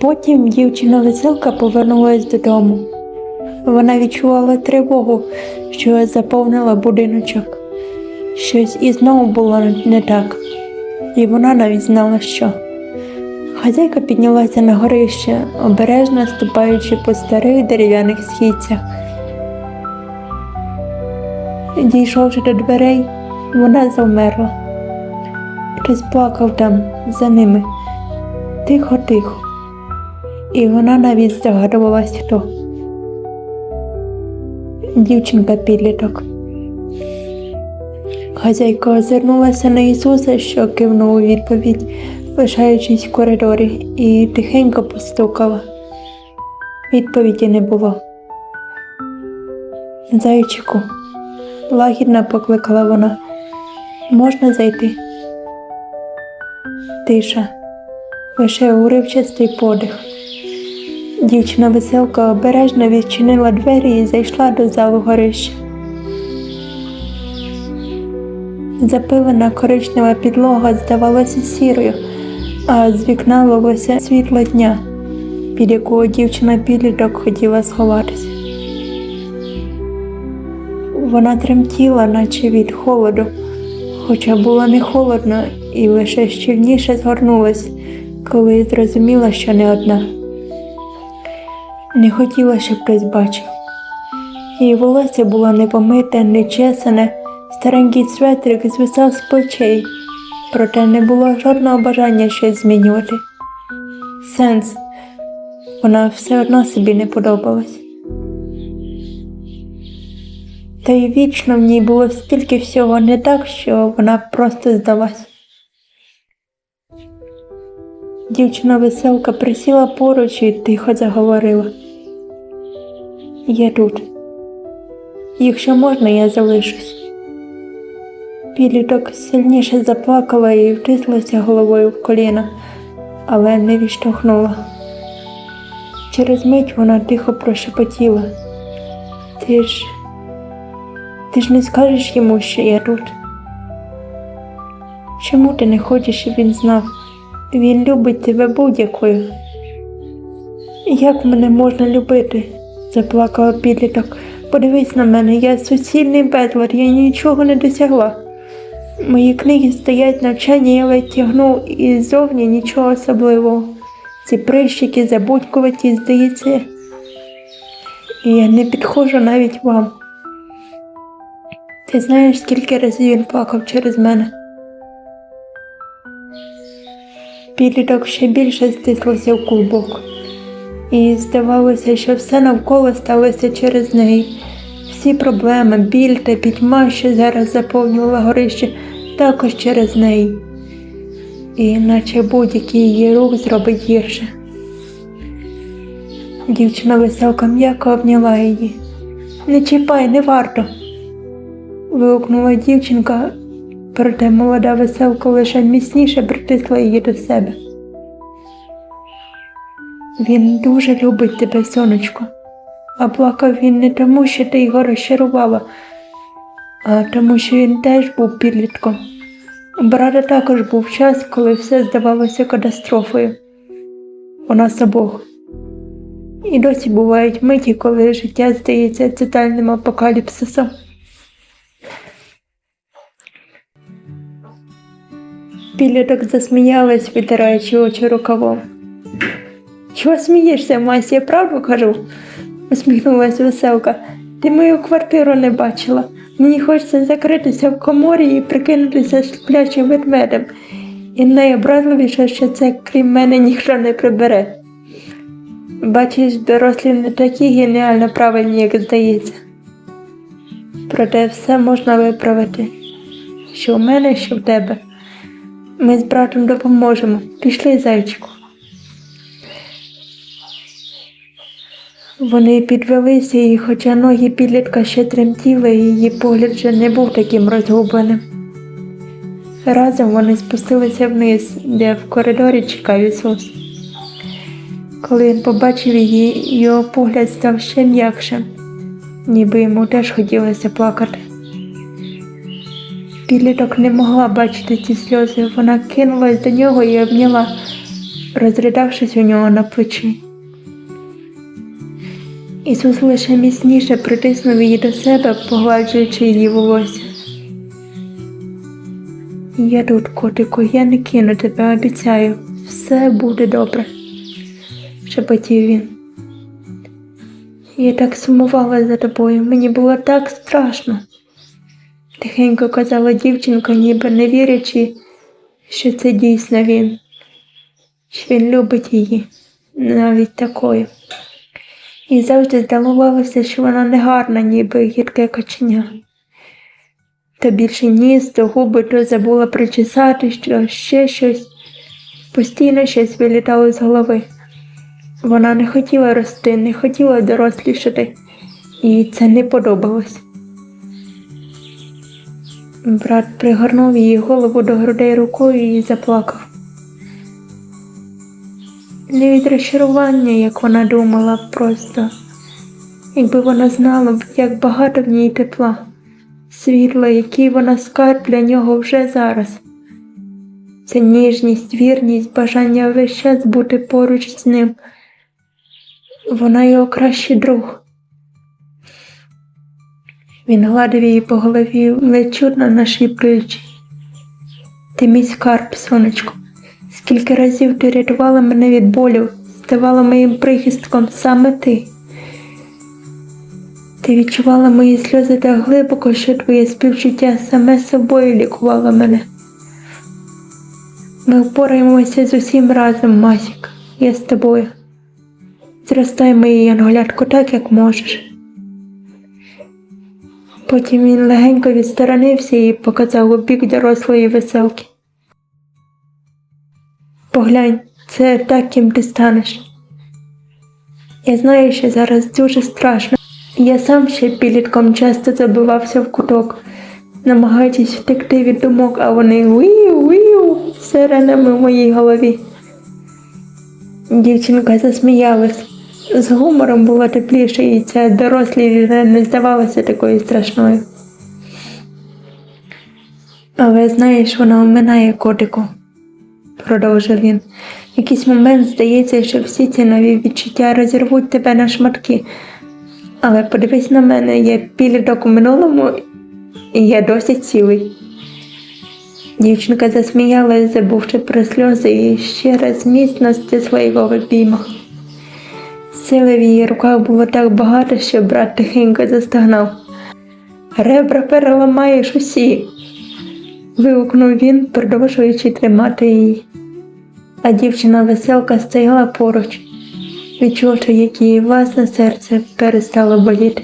Потім дівчина веселка повернулась додому. Вона відчувала тривогу, що заповнила будиночок. Щось і знову було не так, і вона навіть знала, що. Хазяйка піднялася на горище, обережно ступаючи по старих дерев'яних східцях. Дійшовши до дверей, вона завмерла. Хтось плакав там за ними. Тихо, тихо. І вона навіть здогадувалась, хто. Дівчинка підліток. Хазяйка озирнулася на Ісуса, що кивнув у відповідь, лишаючись в коридорі, і тихенько постукала. Відповіді не було. Зайчику, лагідно покликала вона. Можна зайти? Тиша, лише уривчастий подих. Дівчина веселка обережно відчинила двері і зайшла до залу горища. Запилена коричнева підлога здавалася сірою, а з вікна лилося світло дня, під якого дівчина підліток хотіла сховатися. Вона тремтіла, наче від холоду, хоча було не холодно і лише щільніше згорнулась, коли зрозуміла, що не одна. Не хотіла, щоб хтось бачив. Її волосся було непомите, нечесане, старенький светрик звисав з плечей, проте не було жодного бажання щось змінювати. Сенс, вона все одно собі не подобалась. Та й вічно в ній було стільки всього не так, що вона просто здалась. Дівчина веселка присіла поруч і тихо заговорила. Я тут. Якщо можна, я залишусь. Підліток сильніше заплакала і втислася головою в коліна, але не відштовхнула. Через мить вона тихо прошепотіла. Ти ж, ти ж не скажеш йому, що я тут. Чому ти не хочеш, щоб він знав? Він любить тебе будь-якою. Як мене можна любити? заплакала підліток. Подивись на мене, я суцільний безлад, я нічого не досягла. Мої книги стоять навчання, я ледь тягну і зовні нічого особливого. Ці прищики забудькуваті, здається, і я не підходжу навіть вам. Ти знаєш, скільки разів він плакав через мене? Підліток ще більше стислився в клубок, і здавалося, що все навколо сталося через неї. Всі проблеми, біль та пітьма, що зараз заповнювала горище, також через неї, і наче будь-який її рух зробить гірше. Дівчина веселка м'яко обняла її. Не чіпай, не варто. вигукнула дівчинка, проте молода веселка лише міцніше притисла її до себе. Він дуже любить тебе, сонечко, а плакав він не тому, що ти його розчарувала, а тому, що він теж був підлітком. У брата також був час, коли все здавалося катастрофою. У нас обох. І досі бувають миті, коли життя здається тотальним апокаліпсисом. Підліток засміялась, витираючи очі рукавом. Чого смієшся, Мась, я правду кажу? усміхнулася веселка. Ти мою квартиру не бачила. Мені хочеться закритися в коморі і прикинутися сплячим ведмедем. І найобразливіше, що це крім мене ніхто не прибере. Бачиш, дорослі не такі геніально правильні, як здається. Проте все можна виправити. Що в мене, що в тебе. Ми з братом допоможемо. Пішли, зайчику. Вони підвелися, і хоча ноги підлітка ще тремтіли, її погляд вже не був таким розгубленим. Разом вони спустилися вниз, де в коридорі чекав Ісус. Коли він побачив її, його погляд став ще м'якшим, ніби йому теж хотілося плакати. Підліток не могла бачити ці сльози, вона кинулась до нього і обняла. розридавшись у нього на плечі. Ісус лише міцніше притиснув її до себе, погладжуючи її волосся. Я тут, котику, я не кину тебе, обіцяю, все буде добре, шепотів він. Я так сумувала за тобою, мені було так страшно. Тихенько казала дівчинка, ніби не вірячи, що це дійсно він, що він любить її, навіть такою. І завжди здавалося, що вона негарна, ніби гірке каченя. Та більше ніс, то губи, то забула причесати, що ще щось. Постійно щось вилітало з голови. Вона не хотіла рости, не хотіла дорослішати, і це не подобалось. Брат пригорнув її голову до грудей рукою і заплакав. Не від розчарування, як вона думала, просто, якби вона знала як багато в ній тепла, світла, який вона скарб для нього вже зараз. Це ніжність, вірність, бажання весь час бути поруч з ним. Вона його кращий друг. Він гладив її по голові, ледь чутно нашіплюючи. Ти мій скарб, сонечко. Скільки разів ти рятувала мене від болю, ставала моїм прихистком саме ти. Ти відчувала мої сльози так глибоко, що твоє співчуття саме собою лікувало мене. Ми впораємося з усім разом, Масік, я з тобою. Зростай моє янголятко так, як можеш. Потім він легенько відсторонився і показав у бік дорослої веселки. Поглянь, це так, ким ти станеш. Я знаю, що зараз дуже страшно. Я сам ще підлітком часто забивався в куток, намагаючись втекти від думок, а вони віу, сиренами в моїй голові. Дівчинка засміялась. З гумором було тепліше, і ця дорослі не здавалася такою страшною. Але знаєш, вона оминає котику, продовжив він. В якийсь момент здається, що всі ці нові відчуття розірвуть тебе на шматки. Але подивись на мене, я підліток у минулому, і я досі цілий. Дівчинка засміялась, забувши про сльози, і ще раз міцно стисла його в обіймах. Сили в її руках було так багато, що брат тихенько застогнав. Ребра переламаєш усі. вигукнув він, продовжуючи тримати її. А дівчина веселка стояла поруч, відчувши, як її власне серце перестало боліти.